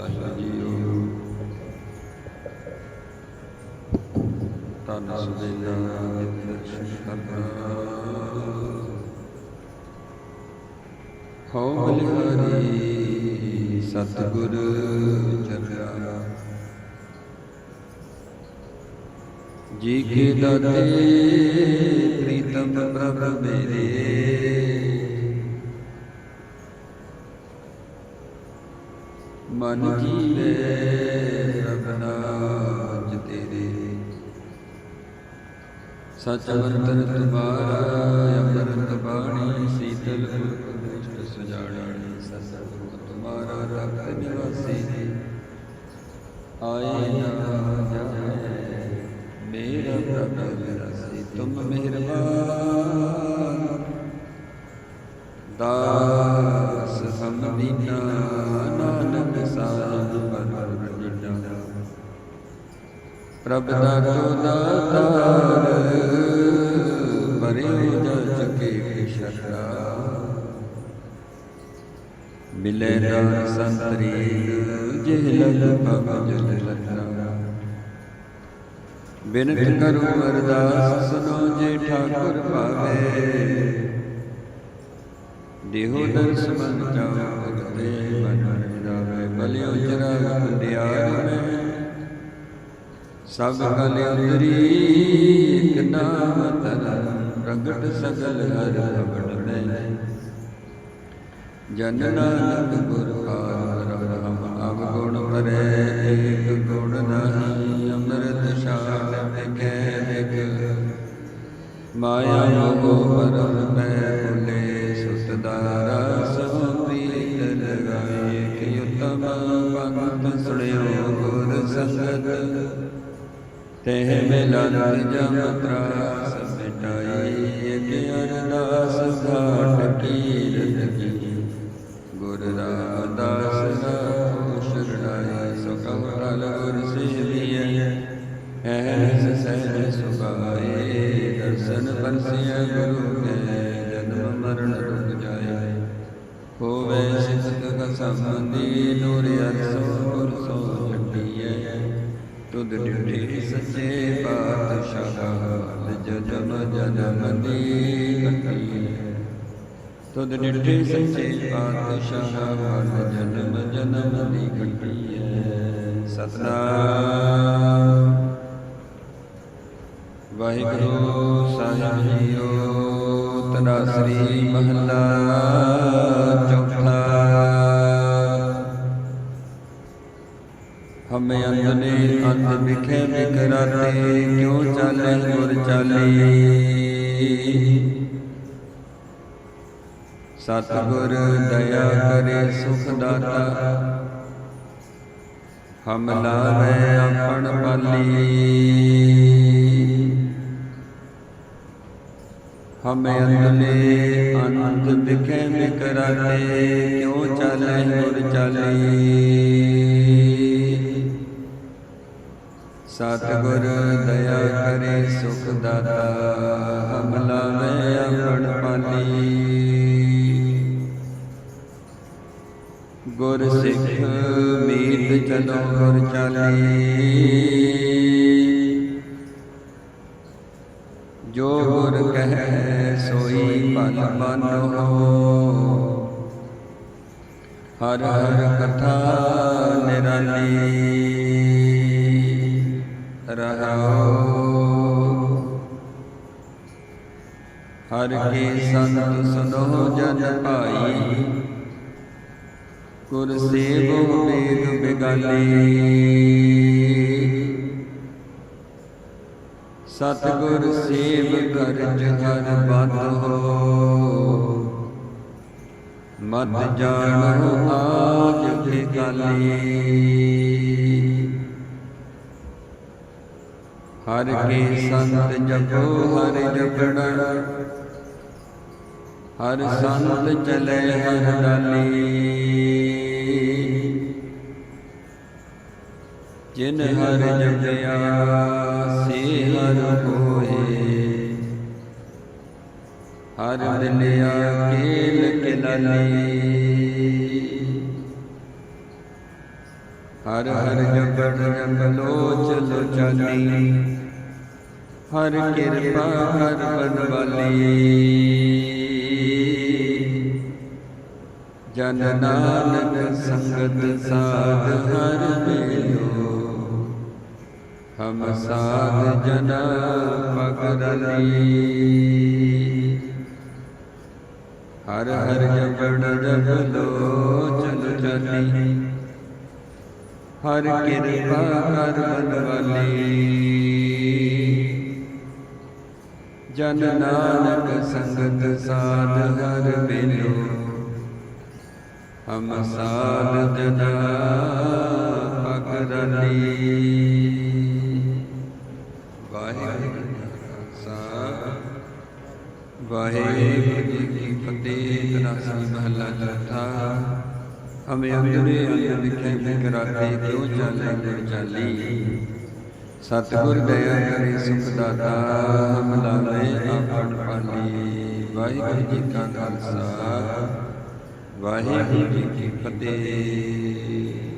ਸਾਹਿਬ JIO ਤਨ ਸੁਬੇਲਾ ਦਰਸ਼ਨ ਕਰਨਾ ਹਉ ਬਲਿਹਾਰੀ ਸਤਿਗੁਰ ਚਰਿਆ ਜੀ ਕੇ ਦਾਤੇ ਪ੍ਰੀਤਮ ਪ੍ਰਭ ਮੇਰੇ। ਮਨ ਜੀਵੇ ਪ੍ਰਭ ਨਾਜ ਤੇਰੇ। ਸਚ ਵਰਤਨ ਤੁਮਾਰਾ, ਅੰਮ੍ਰਿਤ ਬਾਣੀ, ਸੀਤਲ ਪੁਰਖ ਸੁਜਾਣੀ ਸਤਿਗੁਰ ਤੁਮਾਰਾ ਤਖਤ ਨਿਵਾਸੀ ਆਏ ਨਾ ਜਾਏ, ਮੇਰਾ ਪ੍ਰਭ ਰਸੀ ਤੁਮ ਮਿਹਰਬਾਨ। ਦਾਸ ਹਮ ਦੀਨਾ ਪ੍ਰਭ ਦਾ ਤੋ ਦਾਤਾਰ ਪਰਿਉ ਜਜ ਕੇ ਸ਼ਰਣਾ ਮਿਲੇ ਨਾ ਸੰਤਰੀ ਜਿਹ ਲਗ ਭਵ ਜਲ ਲਖਣਾ ਬਿਨਤ ਕਰੋ ਅਰਦਾਸ, ਸੁਨੋ ਜੇ ਠਾਕੁਰ ਭਾਵੇ। ਦੇਹੋ ਦਰਸ ਮਨ ਜਾਓ ਭਗਤੇ ਮਨ ਰਾਵੇ ਬਲਿਓ ਚਰਾ ਬੰਦਿਆਰ ਮੈਂ। ਸਭ ਕਲ ਅੰਦਰੀ ਇਕ ਨਾਮ ਤਨ ਪ੍ਰਗਟ ਸਗਲ ਹਰ ਭਗੜ ਮੈਂ ਜਨ ਨਾਨਕ ਗੁਰ ਪਾਰ ਰਮ ਅਵ ਗੁਣ ਪਰੇ ਏਕ ਗੁਣ ਨਹੀਂ, ਅੰਮ੍ਰਿਤ ਸ਼ਾਨ ਵਿਖੇ ਵਿਖ। ਮਾਇਆ ਮੋਹ ਪਰਮ ਪੈ ਭੁਲੇ ਸੁਤ ਤਹਿ ਮਿਲਨ ਜਮ ਤਰਾਸ ਤੁਧ ਡਿਠੇ ਸੱਚੇ ਪਾਤਸ਼ਾਹ ਜਨਮ ਜਨਮ ਦੀ ਤੁਧ ਡਿਠੇ ਸੱਚੇ ਪਾਤਸ਼ਾਹ ਜਨਮ ਜਨਮ ਦੀ ਕੱਟੀ ਸਤਨਾਮ। ਵਾਹਿਗੁਰੂ ਸਾਹਿਬ ਜੀਓ ਤਨਾਸਰੀ ਮਹੱਲਾ। ਵਿਖੇ ਵਿਕਰਾਤੇ ਕਿਉ ਚਾਲੇ ਗੁਰ ਚਾਲੀ? ਸਤਿਗੁਰ ਦਇਆ ਕਰੇ ਸੁਖ ਦਾਤਾ। ਹਮ ਲਾਵੇ ਆਪਣ ਪਾਲੀ ਹਮੇ ਅੰਤਲੇ ਅੰਤ ਵਿਖੇ ਵਿਕਰਾਤੇ ਕਿਉ ਚਾਲੇ ਗੁਰ ਚਾਲੀ? ਸਤਿਗੁਰ ਦਇਆ ਕਰੇ ਸੁਖ ਦਾਤਾ, ਹਮ ਲਾਵੇ ਆਪਣ ਪਾਲੀ। ਗੁਰ ਸਿੱਖ ਮੀਤ ਚਲੋ ਗੁਰ ਚਾਲੀ, ਜੋ ਗੁਰ ਕਹੈ ਸੋਈ ਭਲ ਮਾਨੋ। ਹਰ ਹਰ ਸੰਤ ਸੁਨੋ ਜਨ ਭਾਈ। ਗੁਰ ਸੇਵੋ ਵੇਦ ਬਿਗਾਲੀ। ਸਤਿਗੁਰ ਸੇਵ ਕਰਜ ਹਰ ਬਦ ਹੋ। ਮਤ ਜਾਣੋ ਆਜ ਬਿਗਾਲੀ। ਹਰ ਕੇ ਸੰਤ ਜਪੋ, ਹਰ ਜਪਣਾ। ਹਰ ਸੰਤ ਚਲੇ ਹਰ ਡਾਲੀ ਜਿਨ ਹਰ ਜਪਿਆ, ਸੇ ਹਰ ਹੋਏ। ਹਰ ਮਿਲਿਆ, ਕੇਲ ਕਿਲਾਲੀ ਹਰ ਹਰ ਜਪੜ ਜਪ ਲੋਚਨ ਚਾਲੀ ਹਰ ਕਿਰਪਾ ਹਰ ਬਨਵਾਲੀ ਜਨ ਨਾਨਕ ਸੰਗਤ ਸਾਧ ਹਰ ਮੇਲੋ। ਹਮ ਸਾਧ ਜਨਾ ਪਗਰਲੀ ਹਰ ਹਰ ਜਪੜ ਜਗ ਲੋਚਨ ਚਾਲੀ ਹਰ ਕਿਰਪਾ ਕਰ ਬਨਵਾਲੀ ਜਨ ਨਾਨਕ ਸੰਗਤ ਸਾਧ ਹਰ ਮਿਲੋ। ਹਮ ਸਾਧ ਜਨਾ ਵਾਹਿਗੁਰੂ ਜੀ ਕਾ ਖਾਲਸਾ। ਵਾਹਿਗੁਰੂ ਜੀ ਕੀ ਫਤਿਹ। ਤਨਾਸੀ ਮਹੱਲਾ ਚੌਥਾ। ਹਮੇ ਅੰਦਰੇ ਅੰਦਰ ਵਿਖੇ ਬਿਕਰਾਤੇ ਕਿਉ ਚਾਲੇ ਗੁਰ ਚਾਲੀ। ਸਤਿਗੁਰ ਦਇਆ ਕਰੇ ਸੁਖ ਦਾਤਾ, ਹਮ ਲਾਵੇ ਆਪਣ ਪਾਲੀ। ਵਾਹਿਗੁਰੂ ਜੀ ਕਾ ਖਾਲਸਾ। ਵਾਹਿਗੁਰੂ ਜੀ ਕੀ ਫਤਿਹ।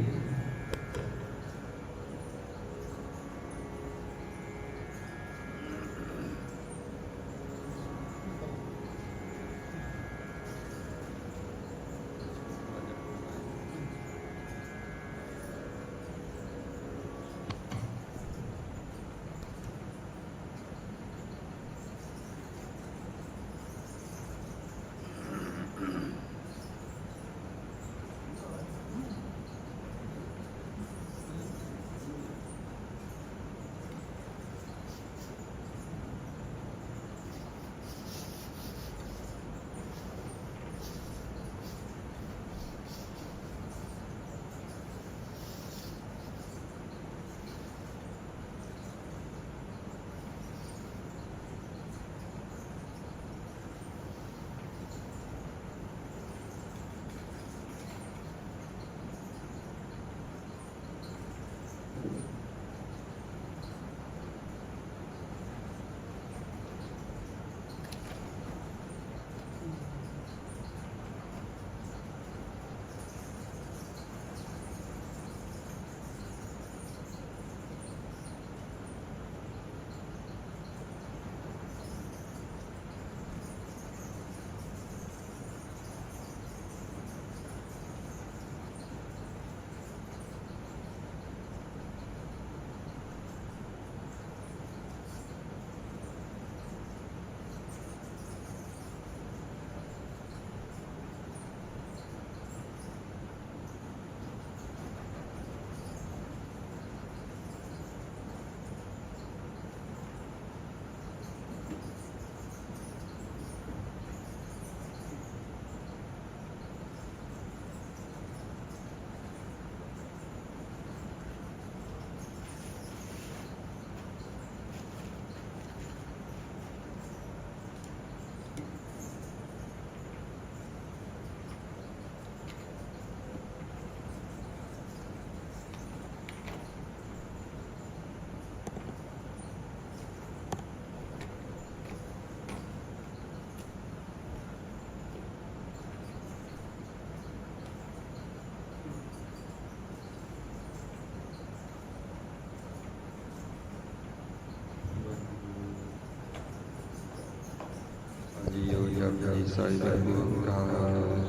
ਸਾਈ ਗੁਰੂ ਕਾ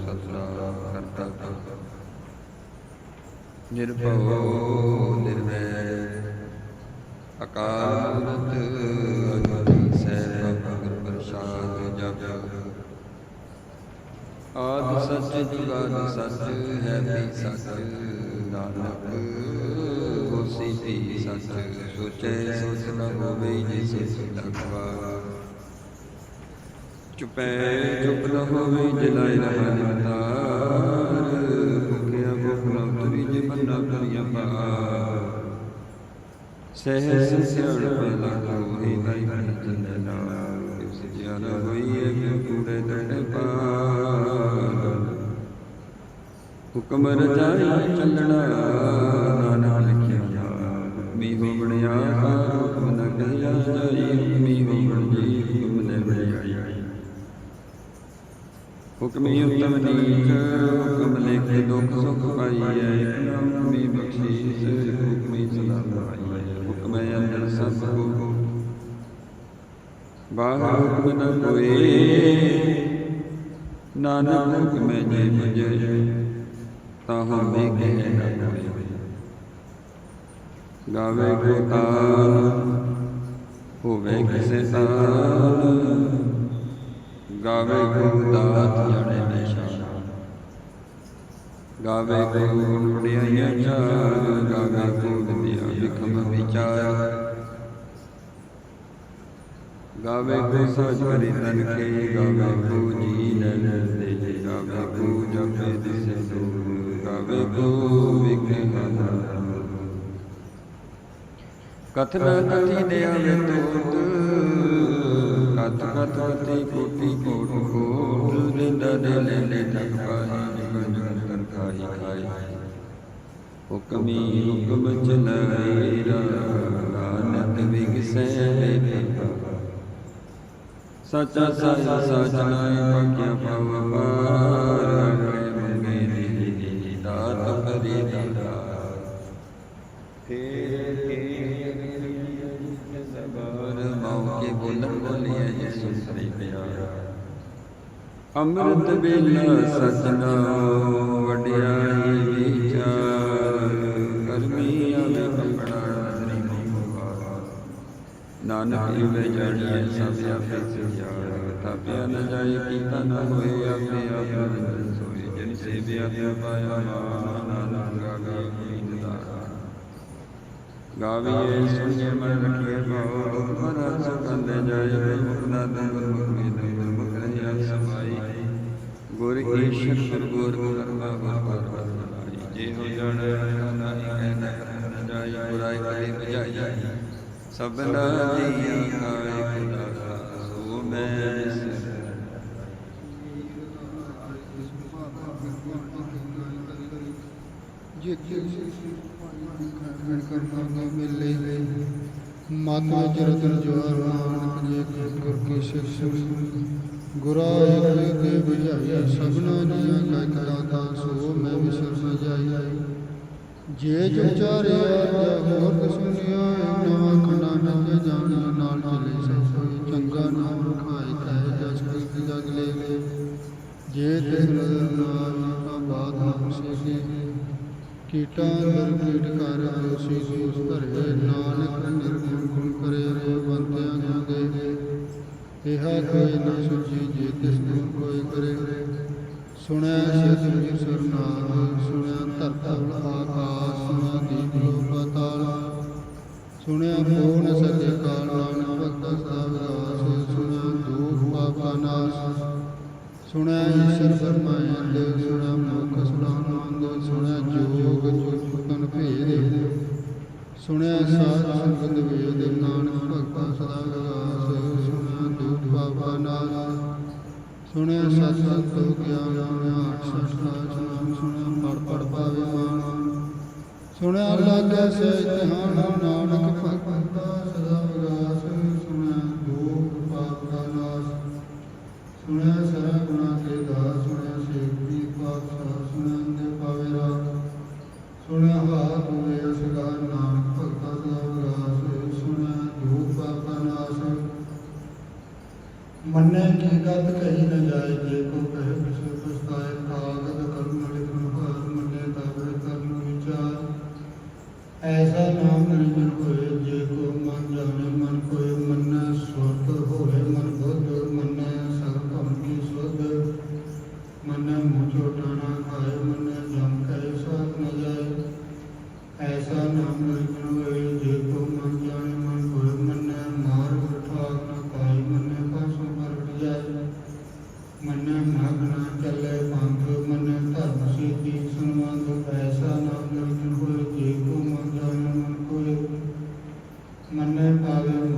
ਸਤਨਾਮ ਕਰਤਾ ਨਿਰਭਉ, ਨਿਰਵੈਰ ਅਕਾਲ ਮੂਰਤ ਅਜੂਨੀ ਸੈਭੰ ਪ੍ਰਸਾਦ ਜਪ ਆਦ ਸੱਚ, ਜੁਗਾਦ ਸੱਚ, ਹੈ ਵੀ ਸੱਚ। ਨਾਨਕ, ਹੋਸੀ ਵੀ ਸੱਚ। ਸੋਚੇ, ਸੋਚ ਨ ਹੋਵੇ, ਜੇ ਸੋਚ ਚੁਪੈ, ਚੁਪ ਨ ਹੋਵੇ ਜਲਾਇ ਰਹਾ ਨਿਮਤਾਰ ਭੁਖਿਆ ਭੁਖ ਨ ਉਤਰੀ ਜੇ ਬੰਨਾ ਕਰੀਆ ਪਾਰ। ਸਹਿ ਸਿਆਣ ਪਹਿਲਾ ਹੋਈ ਨਹੀਂ ਬਣੀ ਜੰਦਨਾ ਕਿਸ ਜਿਆਨ ਹੋਈ ਹੈ ਕਿ ਕੂੜੇ ਦੰਡ ਪਾਰ। ਹੁਕਮ ਰਜਾਈ ਚੱਲਣਾ ਨਾਨਕ ਲਿਖਿਆ ਮੀ ਹੋ ਬਣਿਆ ਹੁਕਮ ਨ ਕਹਿਆ ਜਾਈ ਮੀ ਹੋ ਬਣ ਜੀ ਹੁਕਮ ਨੇ ਬਣਾਈ ਹੁਕਮੀ ਉਤਮ ਨੀਚ ਹੁਕਮ ਲਿਖ ਦੁਖ ਸੁਖ ਪਾਈਐ ਇਕ ਨਾਮ ਹੁਕਮੀ ਬਖਸ਼ੀਸ, ਹੁਕਮੀ ਸਦਾ ਪਾਈਐ ਹੁਕਮ ਅੰਦਰ ਸਭ ਕੋ। ਬਾਹਰ ਹੁਕਮ ਨ ਕੋਏ ਨਾਨਕ ਹੁਕਮ ਜੇ ਬਜੇ ਤਾਹੂ ਮੈਂ ਕਹਿ ਨ ਕੋਏ ਗਾਵੇ ਕੋ ਤਾਲ, ਹੋਵੇ ਕਿਸੇ ਤਾਲ ਗਾਵੇ ਕੋ ਦਾਤ ਜਾਣੇ ਨਿਸ਼ਾਨ। ਗਾਵੇ ਕੋ ਗੁਣ ਵਡਿਆਈਆਂ ਚਾਰ, ਗਾਵੇ ਕੋ ਵਿਦਿਆ ਵਿਖਮ ਵਿਚਾਰ। ਗਾਵੇ ਕੋ ਸਜ ਕਰੀ ਤਨ ਕੇ ਗਾਵੇ ਕੋ ਜੀ ਨਨ ਦੇ ਗਾਵੇ ਕੋ ਜਪੇ ਦਿਸੇ ਦੂਰ। ਗਾਵੇ ਕੋ ਵਿਖੇ ਹਨ ਕਥਨ ਕਥੀ ਦੇ ਆਵੇ ਤੋਤ, ਕਥ ਕਥ ਕਥੀ ਕੋਟੀ ਕੋਟ ਕੋਟ ਹੁਕਮੀ ਹੁਕਮ ਚਲਾਈ ਰਾਨਤ ਵਿਗਸੈ ਵੇਖਾ ਸੱਚਾ ਸਾਚਾ ਸਚ ਨਾਇ ਪਕਿਆ ਪਵ ਪਾਰ ਮੰਗੇ ਨੀ ਦਾਤ ਕਰੀ ਦਾਤਾ ਫੇਰ ਕੇ ਜ਼ਬਾਨ ਮੌਕੇ ਬੋਲਣ ਬੋਲੀਏ ਜੇ ਸੁਸਰੀ ਪਿਆਰਾ। ਅੰਮ੍ਰਿਤ ਵੇਲਾ ਸਜਣਾ ਤਾਪਿਆ ਨ ਜਾਏ ਕੀਤਾ ਨ ਹੋਏ ਆਪੇ ਆਪ ਰੰਜਨ ਸੋਏ ਜਿਨ ਸੇਵਿਆ ਤੇ ਪਾਇਆ ਨਾਮ ਨਾਨਕ ਗਾਵੇ ਗੀਤ ਦਾਰਾ ਗਾਵੀਏ ਸੁਣੀਏ ਮਨ ਰਖੀਏ ਭਾਉ, ਮਨ ਸੁਖੰਦੇ ਜਾਏ ਮੁਕਨਾ ਦੰਗਰ ਮੁਕਮੀ ਦੰਗਰ ਮੁਕਰਿਆ ਸਮਾਈ। ਗੁਰ ਈਸ਼ਰ ਗੁਰ ਗੁਰ ਕਰਮਾ ਗੁਰ ਪਰਵਾਈ ਜੇ ਹੋ ਜਣ ਨਾਹੀ ਕਹਿ ਨ ਕਰਨ ਜਾਈ ਬੁਰਾਈ ਕਰੇ ਬੁਝਾਈ ਸਭਨਾ ਦੀ ਖਾਏ ਖੁਦਾ ਸੋ ਮੈਂ ਸਿਰ ਜਿੱਥੇ ਗਣ ਕਰਨਾ ਮਿਲੇ ਮਨ ਵਿੱਚ ਰਤਨ ਜਵਾਰ ਨਾਨਕ ਜੇ ਗੁਰ ਕੀ ਸਿਫਤ ਜਾਂ ਕਿਸ ਸੁਨਿਆ ਨਵਾਂ ਖੰਡਾ ਮਿਲ ਜਾਣੀ ਨਾਲ ਚਲੇ ਸੋਈ ਚੰਗਾ ਨਾਮ ਰਖਾਇ ਤੈ ਜਸ ਕਿਸ ਜਗ ਲੈ ਜੇ ਤਿਸ ਨਜ਼ਰ ਨਾ ਆਵੇ ਬਾਤ ਹਮ ਸੇ ਕੀਟਾਂ ਦਰ ਕੀਟ ਕਰ ਦੋਸੀ ਦੋਸ ਧਰੇ ਨਾਨਕ ਨਿਰਗੁਣ ਗੁਣ ਕਰੇ ਰੇ ਬੰਤਿਆਂ ਜਾਂਦੇ ਇਹਾ ਕੋਈ ਨਾ ਸੁਝੀ ਜੇ ਤਿਸ ਗੁਣ ਕੋਈ ਕਰੇ। ਸੁਣਿਆ ਸਿਧ ਜੀ ਸਰਨਾਮ ਸੁਣਿਆ ਧਰਤਲ ਆਕਾਸ ਸੁਣਿਆ ਦੀਪ ਲੋ ਸੁਣਿਆ ਪੂਰਨ ਸਕੇ ਕਾਲ ਨਾਨਕ ਭਗਤ ਸਦਾ ਵਿਗਾਸ ਸੁਣਿਆ ਦੁਖ ਪਾਪਾ ਨਾਸ, ਸੁਣਿਆ ਈਸ਼ਰ ਫਰਮਾਇੰਦ ਸੁਣਿਆ ਮੁਖ ਸੁਣਾਨੰਦ ਸੁਣਿਆ ਜੋਗ ਚੁਕਨ ਭੇਦ, ਸੁਣਿਆ ਸਾਧ ਸੰਗਤ ਵੇਦ ਨਾਨਕ ਭਗਤਾ ਸਦਾ ਵਿਗਾਸ ਸੁਣਿਆ ਸਤ ਸੰਤੋ ਗਿਆਨ ਸੁਣਿਆ ਆਠ ਸਠ ਨਾਮ ਸੁਣਿਆ ਪੜ ਪੜ ਪਾਵੇ ਮਾਨ ਸੁਣਿਆ ਲਾਗੇ ਸੇ ਧਿਆਨ ਨਾਨਕ ਭਗਤਾ ਸਦਾ ਵਿਗਾਸ, ਸੁਣਿਆ ਦੁਖ ਪਾਪਾ ਨਾਸ। ਸੁਣਿਆ ਸਰਾ ਗੁਣਾ ਕੇ ਦਾ ਸੁਣਿਆ ਸੇਵੀ ਪਾਤਸ਼ਾਹ, ਸੁਣਿਆ ਮੰਨੇ ਕੀ ਗਤ ਕਹੀ ਨਾ ਜਾਏ ਜੇ ਕੋ ਕਹੇ ਮੰਨੈ ਮਾਗ ਨਾ ਚੱਲੇ ਪੰਥ ਮੰਨੈ ਧਰਮ ਸੀਤੀ, ਸੰਬੰਧ ਐਸਾ ਨਾਮ ਨਿਰਜਨ ਹੋਏ, ਜੇ ਕੋ ਮਨ ਜਾਣੇ ਮਨ ਕੋਏ ਮੰਨੇ ਪਾਵੇ